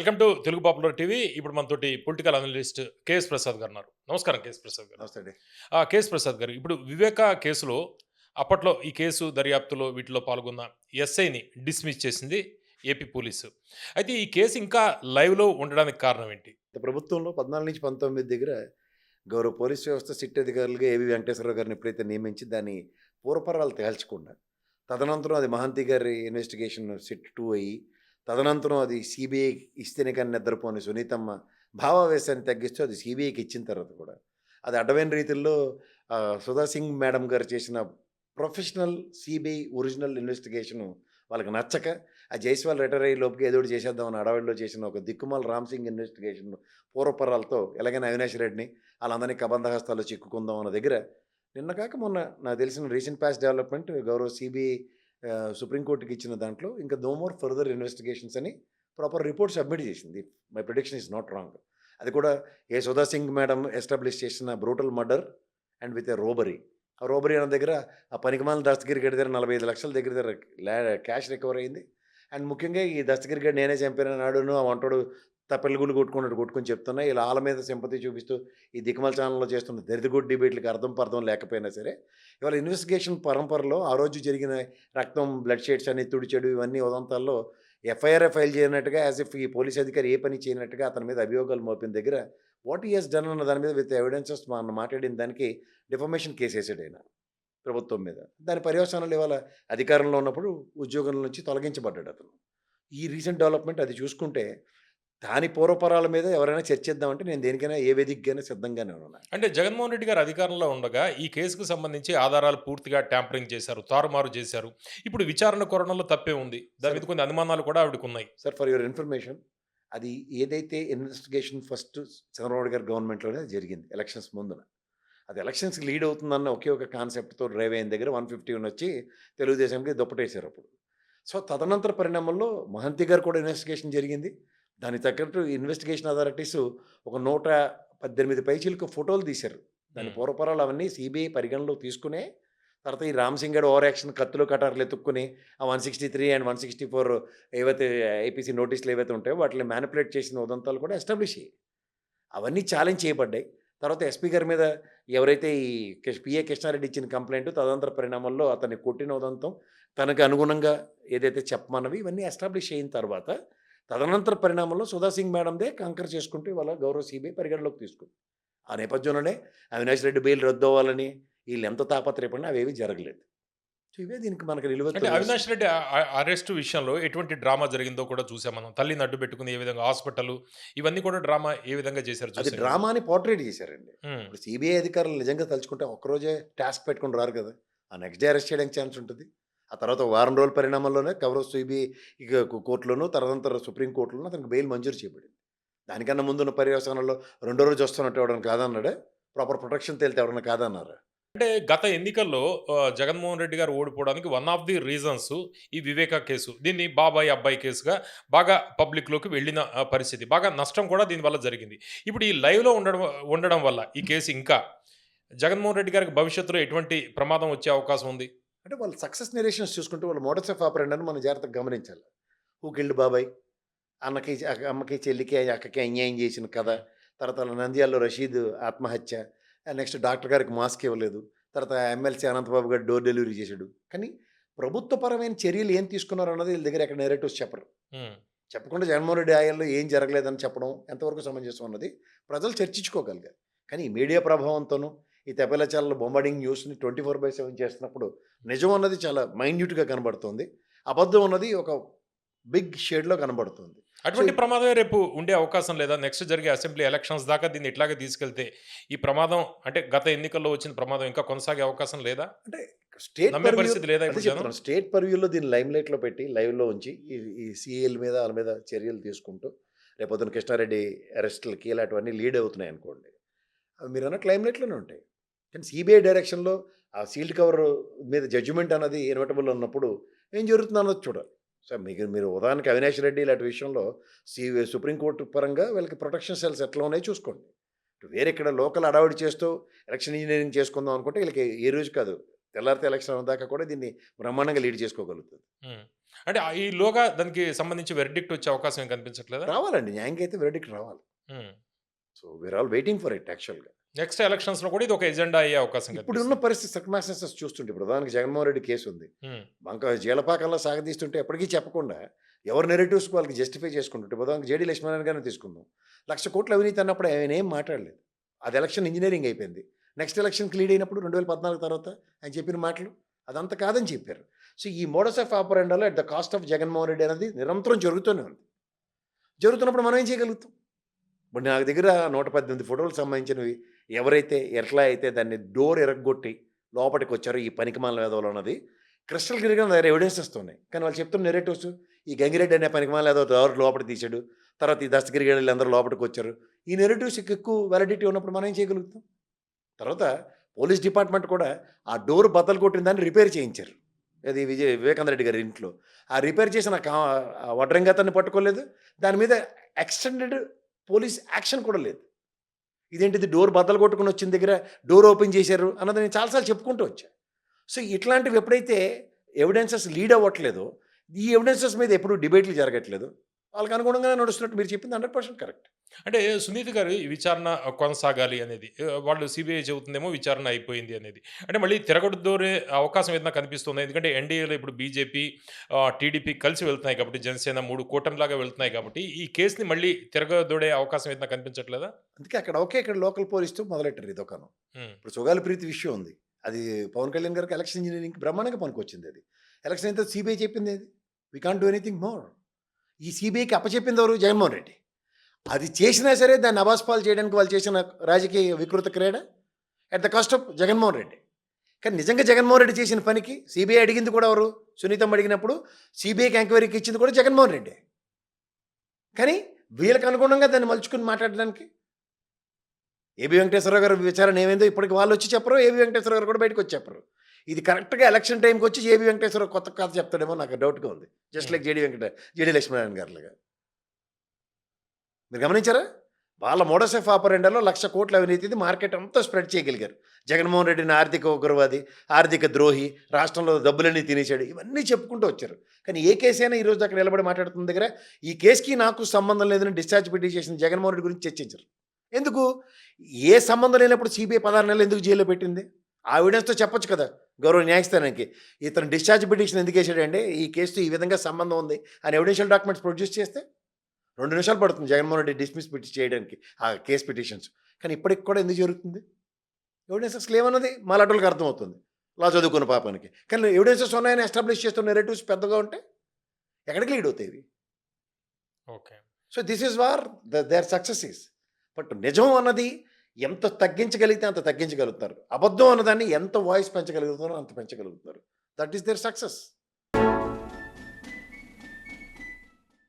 Welcome to Telugu popular TV. ఇప్పుడు మనతోటి political analyst KS Prasad గారు ఉన్నారు నమస్కారం కేఎస్ ప్రసాద్ గారు. నమస్తే కేఎస్ ప్రసాద్ గారు ఇప్పుడు వివేక కేసులో అప్పట్లో ఈ కేసు దర్యాప్తులో వీటిలో పాల్గొన్న ఎస్ఐని డిస్మిస్ చేసింది ఏపీ పోలీసు. అయితే ఈ కేసు ఇంకా లైవ్లో ఉండడానికి కారణం ఏంటి? ప్రభుత్వంలో పద్నాలుగు నుంచి పంతొమ్మిది దగ్గర గౌరవ పోలీస్ వ్యవస్థ సిట్ అధికారులుగా ఏవి వెంకటేశ్వరరావు గారిని ఎప్పుడైతే నియమించి దాని పూర్వపరాలు తేల్చకుండా తదనంతరం అది మహంతి గారి ఇన్వెస్టిగేషన్ సిట్ టూ అయ్యి తదనంతరం అది సిబిఐ ఇస్తేనే కానీ నిద్రపోని సునీతమ్మ భావావేశాన్ని తగ్గిస్తూ అది సిబిఐకి ఇచ్చిన తర్వాత కూడా. అది అడ్డమైన రీతిలో సుధా సింగ్ మేడం గారు చేసిన ప్రొఫెషనల్ సిబిఐ ఒరిజినల్ ఇన్వెస్టిగేషను వాళ్ళకి నచ్చక ఆ జైస్వాల్ రిటైర్ అయ్యే లోపుకి ఏదో చేసేద్దామని అడవిలో చేసిన ఒక దిక్కుమాల రామ్ సింగ్ ఇన్వెస్టిగేషన్ పూర్వపరాలతో ఎలాగైనా అవినాష్ రెడ్డిని వాళ్ళందరినీ కబంధహస్తాల్లో చిక్కుకుందాం అన్న దగ్గర నిన్న కాక మొన్న నాకు తెలిసిన రీసెంట్ ప్యాస్ డెవలప్మెంట్ గౌరవ సిబిఐ సుప్రీంకోర్టుకి ఇచ్చిన దాంట్లో ఇంకా నో మోర్ ఫర్దర్ ఇన్వెస్టిగేషన్స్ అని ప్రాపర్ రిపోర్ట్ సబ్మిట్ చేసింది. My prediction is not wrong అది కూడా ఏ సుధా సింగ్ మేడం ఎస్టాబ్లిష్ చేసిన brutal murder and with a robbery ఆ రోబరీ అన్న దగ్గర ఆ పనికిమాల దస్తగిరి గడి దగ్గర నలభై ఐదు లక్షల దగ్గర దగ్గర క్యాష్ రికవర్ అయింది. అండ్ ముఖ్యంగా ఈ దస్తగిరి గడి నేనే చంపిన నాడును ఆ వంటోడు తప్పెలుగులు కొట్టుకున్నట్టు కొట్టుకొని చెప్తున్నా ఇలా వాళ్ళ మీద సింపతి చూపిస్తూ ఈ దిక్మల ఛానల్లో చేస్తున్న దరిదిగుడ్ డిబేట్లకు అర్థం పర్థం లేకపోయినా సరే ఇవాళ ఇన్వెస్టిగేషన్ పరంపరలో ఆ రోజు జరిగిన రక్తం బ్లడ్ షేడ్స్ అని తుడిచెడు ఇవన్నీ ఉదంతాల్లో ఎఫ్ఐఆర్ ఫైల్ చేయనట్టుగా యాజ్ ఇఫ్ ఈ పోలీస్ అధికారి ఏ పని చేయనట్టుగా అతని మీద అభియోగాలు మోపిన దగ్గర వాట్ ఈఎస్ డన్ అన్న దాని మీద విత్ ఎవిడెన్సెస్ మనం మాట్లాడిన దానికి డిఫర్మేషన్ కేసు వేసాడు ఆయన ప్రభుత్వం మీద. దాని పర్యవసానాలు ఇవాళ అధికారంలో ఉన్నప్పుడు ఉద్యోగం నుంచి తొలగించబడ్డాడు అతను. ఈ రీసెంట్ డెవలప్మెంట్ అది చూసుకుంటే దాని పూర్వపరాల మీద ఎవరైనా చర్చిద్దామంటే నేను దేనికైనా ఏ వేదికైనా సిద్ధంగానే ఉన్నాను. అంటే జగన్మోహన్ రెడ్డి గారు అధికారంలో ఉండగా ఈ కేసుకు సంబంధించి ఆధారాలు పూర్తిగా ట్యాంపరింగ్ చేశారు తారుమారు చేశారు. ఇప్పుడు విచారణ కోరణంలో తప్పే ఉంది. దాని మీద కొన్ని అనుమానాలు కూడా ఆవిడకు ఉన్నాయి. సార్ ఫర్ యువర్ ఇన్ఫర్మేషన్ అది ఏదైతే ఇన్వెస్టిగేషన్ ఫస్ట్ చంద్రబాబు గారి గవర్నమెంట్లోనే జరిగింది ఎలక్షన్స్ ముందున. అది ఎలక్షన్స్కి లీడ్ అవుతుందన్న ఒకే ఒక కాన్సెప్ట్తో డ్రైవ్ అయిన దగ్గర వన్ ఫిఫ్టీ వచ్చి తెలుగుదేశంకి దుప్పటేశారు అప్పుడు. సో తదనంతర పరిణామంలో మహంతి గారు కూడా ఇన్వెస్టిగేషన్ జరిగింది. దానికి తగ్గట్టు ఇన్వెస్టిగేషన్ అథారిటీస్ ఒక నూట పద్దెనిమిది పైచీలకు ఫోటోలు తీశారు. దాని. పూర్వపరాలు అవన్నీ సిబిఐ పరిగణలో తీసుకునే తర్వాత ఈ రామ్ సింగ్ గడ్ ఓవర్ యాక్షన్ కత్తులు కటార్లు ఎత్తుక్కుని ఆ one sixty three and one sixty four ఏవైతే ఐపీసీ నోటీసులు ఏవైతే ఉంటాయో వాటిని మ్యానిపులేట్ చేసిన ఉదంతాలు కూడా ఎస్టాబ్లిష్ అయ్యాయి. అవన్నీ ఛాలెంజ్ చేయబడ్డాయి. తర్వాత ఎస్పీ గారి మీద ఎవరైతే ఈ పిఏ కృష్ణారెడ్డి ఇచ్చిన కంప్లైంట్ తదనంతర పరిణామంలో అతన్ని కొట్టిన ఉదంతం తనకు అనుగుణంగా ఏదైతే చెప్పమన్నవి ఇవన్నీ ఎస్టాబ్లిష్ అయిన తర్వాత తదనంతర పరిణామంలో సుధా సింగ్ మేడందే కంకర్ చేసుకుంటూ ఇవాళ గౌరవ సిబిఐ పరిగణలోకి తీసుకుంది. ఆ నేపథ్యంలోనే అవినాష్ రెడ్డి బెయిల్ రద్దు అవ్వాలని వీళ్ళు ఎంత తాపత్రయపడినా అవేవి జరగలేదు. సో ఇవే దీనికి మనకు నిలువ అవినాష్ రెడ్డి అరెస్ట్ విషయంలో ఎటువంటి డ్రామా జరిగిందో కూడా చూసాం మనం. తల్లిని అడ్డు పెట్టుకుని ఏ విధంగా హాస్పిటల్ ఇవన్నీ కూడా డ్రామా ఏ విధంగా చేశారు అది డ్రామాని పోర్ట్రేట్ చేశారండి. ఇప్పుడు సిబిఐ అధికారులు నిజంగా తలుచుకుంటే ఒక్కరోజే టాస్క్ పెట్టుకుని రారు కదా. ఆ నెక్స్ట్ డే అరెస్ట్ చేయడానికి ఛాన్స్ ఉంటుంది. ఆ తర్వాత వారం రోజుల పరిణామంలోనే కవర్ సిబిఐ కోర్టులోనూ తర్వాత సుప్రీంకోర్టులోనూ అతనికి బెయిల్ మంజూరు చేయబడింది. దానికన్నా ముందున్న పర్యవసానంలో రెండో రోజు వస్తున్నట్టు ఎవడని కాదన్నాడే? ప్రాపర్ ప్రొటెక్షన్ తేలితే ఎవరన్నా కాదన్నారు? అంటే గత ఎన్నికల్లో జగన్మోహన్ రెడ్డి గారు ఓడిపోవడానికి వన్ ఆఫ్ ది రీజన్స్ ఈ వివేక కేసు. దీన్ని బాబాయ్ అబ్బాయి కేసుగా బాగా పబ్లిక్లోకి వెళ్ళిన పరిస్థితి. బాగా నష్టం కూడా దీనివల్ల జరిగింది. ఇప్పుడు ఈ లైవ్లో ఉండడం ఉండడం వల్ల ఈ కేసు ఇంకా జగన్మోహన్ రెడ్డి గారికి భవిష్యత్తులో ఎటువంటి ప్రమాదం వచ్చే అవకాశం ఉంది? అంటే వాళ్ళ సక్సెస్ నెరేషన్స్ చూసుకుంటూ వాళ్ళ మోడల్స్ ఆఫ్ ఆపరెంట్ అని మనం జాగ్రత్తగా గమనించాలి. కిల్డ్ బాబాయ్? అన్నకి అమ్మకి చెల్లికి అక్కకి అన్యాయం చేసిన కథ తర్వాత వాళ్ళ నంద్యాలలో రషీద్ ఆత్మహత్య నెక్స్ట్ డాక్టర్ గారికి మాస్క్ ఇవ్వలేదు తర్వాత ఎమ్మెల్సీ అనంతబాబు గారు డోర్ డెలివరీ చేశాడు. కానీ ప్రభుత్వపరమైన చర్యలు ఏం తీసుకున్నారు అన్నది వీళ్ళ దగ్గర ఎక్కడ నెరేటివ్స్ చెప్పరు. చెప్పకుండా జగన్మోహన్ రెడ్డి ఆయాల్లో ఏం జరగలేదని చెప్పడం ఎంతవరకు సమంజసం అన్నది ప్రజలు చర్చించుకోగలిగారు. కానీ ఈ మీడియా ప్రభావంతోనూ ఈ తెపలచాలలో బొంబార్డింగ్ న్యూస్ని ట్వంటీ ఫోర్ బై సెవెన్ చేస్తున్నప్పుడు నిజం అన్నది చాలా మైన్యూట్గా కనబడుతుంది. అబద్ధం అన్నది ఒక బిగ్ షేడ్లో కనబడుతుంది. అటువంటి ప్రమాదమే రేపు ఉండే అవకాశం లేదా నెక్స్ట్ జరిగే అసెంబ్లీ ఎలక్షన్స్ దాకా దీన్ని ఇట్లాగే తీసుకెళ్తే ఈ ప్రమాదం అంటే గత ఎన్నికల్లో వచ్చిన ప్రమాదం ఇంకా కొనసాగే అవకాశం లేదా? అంటే స్టేట్ పరిస్థితి లేదా? స్టేట్ పర్వ్యూలో దీన్ని లైమ్ లైట్లో పెట్టి లైవ్లో ఉంచి ఈ సీఎల్ మీద వాళ్ళ మీద చర్యలు తీసుకుంటూ రేపొద్దున కృష్ణారెడ్డి అరెస్టులకి ఇలాంటివన్నీ లీడ్ అవుతున్నాయి అనుకోండి మీరు అన్నట్టు లైమ్ లైట్లోనే ఉంటాయి. కానీ సిబిఐ డైరెక్షన్లో ఆ సీల్డ్ కవర్ మీద జడ్జిమెంట్ అన్నది ఇన్వర్టబుల్ ఉన్నప్పుడు ఏం జరుగుతుంది అన్నది చూడాలి. సో మీకు మీరు ఉదాహరణకి అవినాష్ రెడ్డి ఇలాంటి విషయంలో సి సుప్రీంకోర్టు పరంగా వీళ్ళకి ప్రొటెక్షన్ సెల్స్ ఎట్లా ఉన్నాయో చూసుకోండి. వేరే ఇక్కడ లోకల్ అడావిడి చేస్తూ ఎలక్షన్ ఇంజనీరింగ్ చేసుకుందాం అనుకుంటే వీళ్ళకి ఏ రోజు కాదు. తెల్లారితే ఎలక్షన్ దాకా కూడా దీన్ని బ్రహ్మాండంగా లీడ్ చేసుకోగలుగుతుంది. అంటే ఆ ఈలోగా దానికి సంబంధించి వెర్డిక్ట్ వచ్చే అవకాశం కనిపించట్లేదా? రావాలండి. న్యాయంగా అయితే వెరడిక్ట్ రావాలి. So we're all waiting for it యాక్చువల్గా నెక్స్ట్ ఎలక్షన్స్లో కూడా ఇది ఒక ఎజెండా అయ్యే అవకాశం ఇప్పుడు ఉన్న పరిస్థితి సర్కమాస్టెన్సెస్ చూస్తుంటే దానికి జగన్మోహన్ రెడ్డి కేసు ఉంది. బంక జీలపాకంలో సాగదీస్తుంటే ఎప్పటికీ చెప్పకుండా ఎవరి నెరేటివ్స్ వాళ్ళకి జస్టిఫై చేసుకుంటుంటే ఉదాహరణకు జేడీ లక్ష్మణ్ గారిని తీసుకుందాం. లక్ష కోట్ల అవినీతి అన్నప్పుడు ఆయన ఏం మాట్లాడలేదు. అది ఎలక్షన్ ఇంజనీరింగ్ అయిపోయింది. నెక్స్ట్ ఎలక్షన్కి లీడ్ అయినప్పుడు రెండు వేల పద్నాలుగు తర్వాత ఆయన చెప్పిన మాటలు అదంతా కాదని చెప్పారు. సో ఈ modus of ఆపరెండాలో at the cost of Jaganmohan Reddy అనేది నిరంతరం జరుగుతూనే ఉంది. జరుగుతున్నప్పుడు మనం ఏం చేయగలుగుతాం? ఇప్పుడు నాకు దగ్గర నూట పద్దెనిమిది ఫోటోలకు సంబంధించినవి ఎవరైతే ఎట్లా అయితే దాన్ని డోర్ ఎరగొట్టి లోపలికి వచ్చారో ఈ పనికిమాల వేదవులు ఉన్నది క్రిస్టల్ క్లియర్గా దగ్గర ఎవిడెన్సెస్ ఉన్నాయి కానీ వాళ్ళు చెప్తున్న నెరేటివ్స్ ఈ గంగిరెడ్డి అనే పనికిమాల ఏదో ఎవరు లోపలికి తీశాడు తర్వాత ఈ దస్తగిరి గడిలు అందరూ లోపలికి వచ్చారు ఈ నెరేటివ్స్ ఎక్కువ వ్యాలిడిటీ ఉన్నప్పుడు మనం ఏం చేయగలుగుతాం? తర్వాత పోలీస్ డిపార్ట్మెంట్ కూడా ఆ డోర్ బద్దలు కొట్టిన దాన్ని రిపేర్ చేయించారు. అది విజయ్ వివేకానంద రెడ్డి గారి ఇంట్లో. ఆ రిపేర్ చేసిన కా- ఆ పట్టుకోలేదు. దాని మీద ఎక్స్టెండెడ్ పోలీస్ యాక్షన్ కూడా లేదు. ఇదేంటిది డోర్ బద్దలు కొట్టుకుని వచ్చిన దగ్గర డోర్ ఓపెన్ చేశారు అన్నది నేను చాలాసార్లు చెప్పుకుంటూ వచ్చా. సో ఇట్లాంటివి ఎప్పుడైతే ఎవిడెన్సెస్ లీడ్ అవ్వట్లేదో ఈ ఎవిడెన్సెస్ మీద ఎప్పుడు డిబేట్లు జరగట్లేదు. వాళ్ళకి అనుగుణంగానే నడుస్తున్నట్టు మీరు చెప్పింది హండ్రెడ్ పర్సెంట్ కరెక్ట్. అంటే సునీత్ గారు ఈ విచారణ కొనసాగాలి అనేది వాళ్ళు సిబిఐ చెబుతుందేమో విచారణ అయిపోయింది అనేది. అంటే మళ్ళీ తిరగడదోరే అవకాశం ఏదైనా కనిపిస్తుంది ఎందుకంటే ఎన్డీఏలో ఇప్పుడు బీజేపీ టీడీపీ కలిసి వెళ్తున్నాయి కాబట్టి జనసేన మూడు కూటమిలాగా వెళ్తున్నాయి కాబట్టి ఈ కేసుని మళ్ళీ తిరగదోడే అవకాశం ఏదైనా కనిపించట్లేదా? అందుకే అక్కడ ఒకే ఇక్కడ లోకల్ పోలీస్తో మొదలెట్టారు ఇది ఒకను ఇప్పుడు సుగాలి ప్రీతి విషయం ఉంది. అది పవన్ కళ్యాణ్ గారికి ఎలక్షన్ ఇంజనీరింగ్ బ్రహ్మాండంగా పనికొచ్చింది అది. ఎలక్షన్ అయితే సిబిఐ చెప్పింది అది we can't do anything more ఈ సిబిఐకి అప్పచెప్పింది ఎవరు జగన్మోహన్ రెడ్డి. అది చేసినా సరే దాన్ని అబాస్పాలు చేయడానికి వాళ్ళు చేసిన రాజకీయ వికృత క్రీడ. At the cost of Jaganmohan Reddy. కానీ నిజంగా జగన్మోహన్ రెడ్డి చేసిన పనికి సిబిఐ అడిగింది కూడా ఎవరు? సునీతం అడిగినప్పుడు సిబిఐకి ఎంక్వైరీకి ఇచ్చింది కూడా జగన్మోహన్ రెడ్డి. కానీ వీళ్ళకి అనుగుణంగా దాన్ని మలుచుకుని మాట్లాడడానికి ఏబి వెంకటేశ్వరరావు గారు విచారణ ఏమైందో ఇప్పటికి వాళ్ళు వచ్చి చెప్పరు ఏబి వెంకటేశ్వర గారు కూడా బయటకు వచ్చి చెప్పరు. ఇది కరెక్ట్గా ఎలక్షన్ టైంకి వచ్చి ఏబి వెంకటేశ్వరరావు కొత్త కథ చెప్తాడేమో నాకు డౌట్గా ఉంది. Just like JD Venkata JD Lakshminarayana గారులాగా మీరు గమనించారా? వాళ్ళ మోడస్ ఆఫ్ ఆపరెండాలో లక్ష కోట్ల అవినీతిది మార్కెట్ అంతా స్ప్రెడ్ చేయగలిగారు. జగన్మోహన్ రెడ్డిని ఆర్థిక ఉగ్రవాది ఆర్థిక ద్రోహి రాష్ట్రంలో డబ్బులన్నీ తినేశాడు. ఇవన్నీ చెప్పుకుంటూ వచ్చారు. కానీ ఏ కేసు అయినా ఈరోజు అక్కడ నిలబడి మాట్లాడుతున్న దగ్గర ఈ కేసుకి నాకు సంబంధం లేదని డిశ్చార్జ్ పెట్టి చేసిన జగన్మోహన్ రెడ్డి గురించి చర్చించరు. ఎందుకు? ఏ సంబంధం లేనప్పుడు సిబిఐ పదహారు నెలలు ఎందుకు జైల్లో పెట్టింది? ఆ ఎవిడెన్స్తో చెప్పొచ్చు కదా గౌరవ న్యాయస్థానానికి. ఇతను డిశ్చార్జ్ పిటిషన్ ఎందుకు వేసాడంటే ఈ కేసుతో ఈ విధంగా సంబంధం ఉంది అని ఎవిడెన్షియల్ డాక్యుమెంట్స్ ప్రొడ్యూస్ చేస్తే రెండు నిమిషాలు పడుతుంది జగన్మోహన్ రెడ్డి డిస్మిస్ పిటి చేయడానికి ఆ కేసు పిటిషన్స్ కానీ ఇప్పటికి కూడా ఎందుకు జరుగుతుంది? ఎవిడెన్సెస్ లేవన్నది మా లాంటి అర్థమవుతుంది. లా చదువుకున్న పాపానికి. కానీ ఎవిడెన్సెస్ ఉన్నాయని ఎస్టాబ్లిష్ చేస్తున్న నెరేటివ్స్ పెద్దగా ఉంటే ఎక్కడికి లీడ్ అవుతాయి okay. So this is war the their success is but నిజం అన్నది ఎంత తగ్గించగలిగితే అంత తగ్గించగలుగుతారు. అబద్ధం అన్నదాన్ని ఎంత వాయిస్ పెంచగలుగుతారో అంత పెంచగలుగుతారు. That is their success.